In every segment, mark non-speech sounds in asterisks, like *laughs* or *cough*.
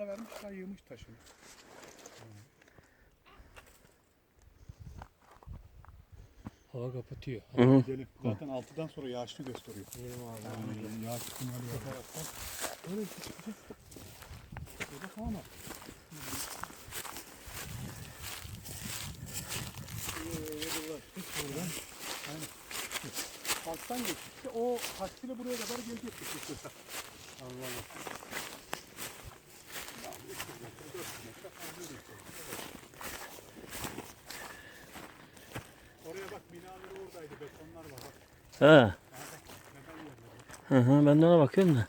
Alta vermişler yığmış taşını. Hava kapatıyor. Hı hı. Gidelim. Zaten 6'dan sonra yağışlı gösteriyor. Abi. Yani yağış ihtimali var. Öyle çıkacak. Burada falan var. Buradan. Aynen. Alttan geçti. O taksiyle buraya kadar gelecek. Allah Allah. Oraya bak binaları oradaydı. Betonlar var. Yerler? Hı hı, ben de ona bakıyorum da.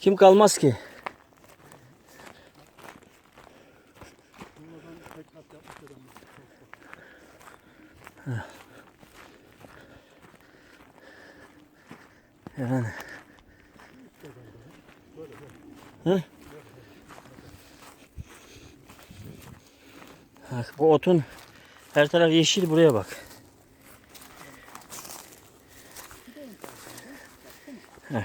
Kim kalmaz ki? Yani. Hı? Bak bu otun her taraf yeşil buraya bak. Heh.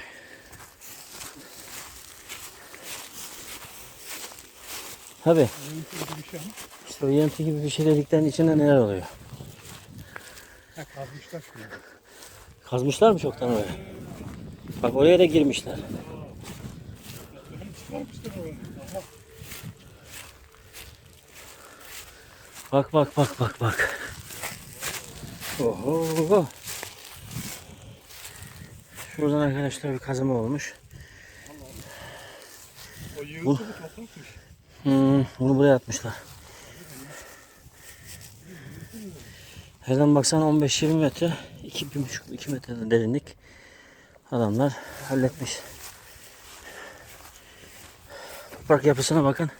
Ama. İşte o yenti gibi bir şey dedikten içinde neler oluyor? Ha kazmışlar şunu. Kazmışlar mı çoktan oraya? Bak oraya da girmişler. Bak bak bak bak bak. Oho. Şuradan arkadaşlar bir kazıma olmuş. O Bu-. Hmm, bunu buraya atmışlar. Nereden baksan 15-20 metre, 2,5-2 metre derinlik adamlar halletmiş. Toprak yapısına bakın.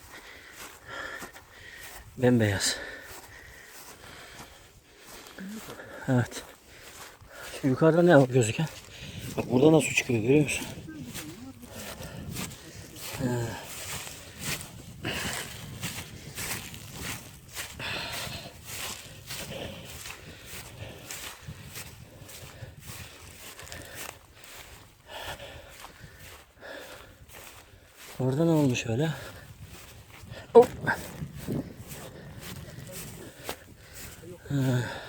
Bembeyaz. Evet. Yukarıda ne var gözüken? Bak burada nasıl çıkıyor görüyor musun? Orada ne olmuş öyle? Hop. Ha.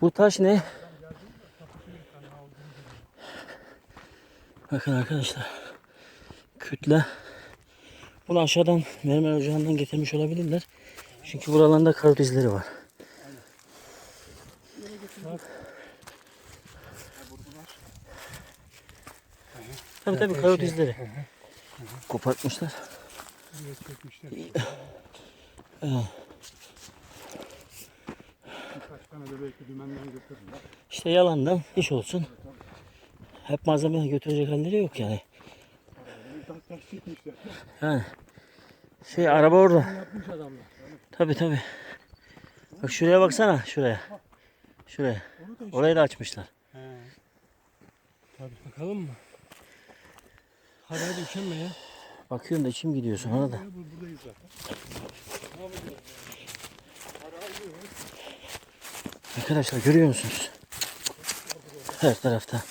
Bu taş ne? Bakın arkadaşlar. Kütle. Bunu aşağıdan mermer ocağından getirmiş olabilirler. Çünkü buralarında karot izleri var. Tabii tabii karot izleri. Kopartmışlar. Çekmişler. Birkaç tane de belki dümenden götürürler. İşte yalandan iş olsun. Hep malzeme götürecek halleri yok yani. Yani şey araba orada. Tabii tabii. Bak şuraya baksana şuraya. Şuraya. Orayı da açmışlar. He. Tabii bakalım mı? Hadi hadi üşenme ya. Bakıyorum da içim gidiyor sonra da. Ya, bu- Buradayız zaten. Arkadaşlar görüyor musunuz? Her tarafta.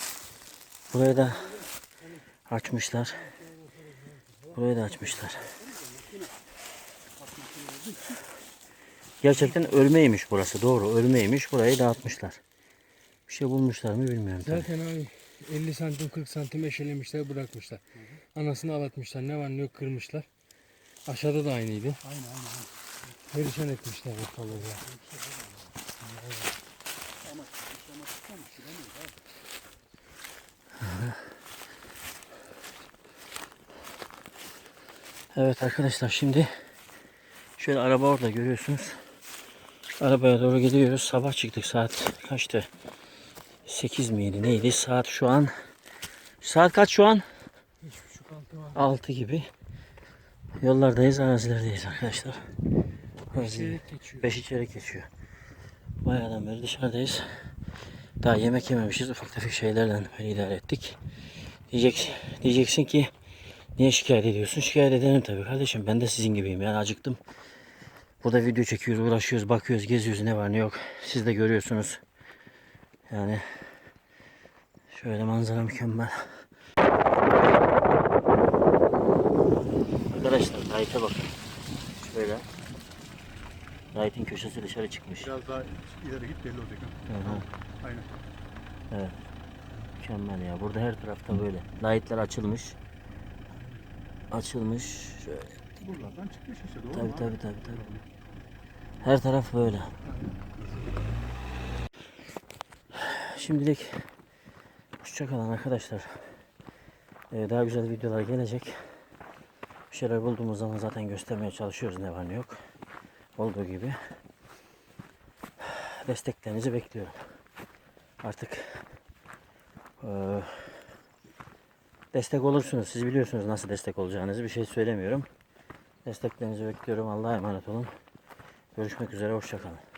Burayı da açmışlar. Burayı da açmışlar. Gerçekten ölmeymiş burası. Doğru ölmeymiş. Burayı dağıtmışlar. Bir şey bulmuşlar mı bilmiyorum. tabii. Zaten abi 50 santim 40 santim eşelemişler bırakmışlar. Anasını ağlatmışlar. Ne var ne yok kırmışlar. Aşağıda da aynıydı. Aynen aynen. Perişan etmişler ortalığı ya. *laughs* Evet arkadaşlar şimdi şöyle araba orada görüyorsunuz. Arabaya doğru gidiyoruz. Sabah çıktık saat kaçtı? 8 miydi neydi? Saat şu an saat kaç şu an? Şu kantı var. 6 gibi. Yollardayız, arazilerdeyiz arkadaşlar. Geçiyor. 5 içerik geçiyor. Bayağıdan beri dışarıdayız. Daha yemek yememişiz. Ufak tefek şeylerle böyle idare ettik. Diyecek, diyeceksin ki Niye şikayet ediyorsun? Şikayet ederim tabii kardeşim. Ben de sizin gibiyim yani acıktım. Burada video çekiyoruz, uğraşıyoruz, bakıyoruz, geziyoruz ne var ne yok. Siz de görüyorsunuz. Yani şöyle manzara mükemmel. Arkadaşlar Gayet'e bakın. Şöyle. Gayet'in köşesi dışarı çıkmış. Biraz daha ileri git belli olacak. ha. Hı hı. Aynen. Mükemmel ya. Burada her tarafta böyle. Light'lar açılmış. Açılmış. Şöyle. Buralardan çıkmış işte doğru Tabii mu? tabii tabii tabii. Her taraf böyle. Şimdilik hoşçakalın arkadaşlar. Ee, daha güzel videolar gelecek. Bir şeyler bulduğumuz zaman zaten göstermeye çalışıyoruz ne var ne yok. Olduğu gibi. Desteklerinizi bekliyorum. Artık eee, destek olursunuz. Siz biliyorsunuz nasıl destek olacağınızı. Bir şey söylemiyorum. Desteklerinizi bekliyorum. Allah'a emanet olun. Görüşmek üzere. Hoşçakalın.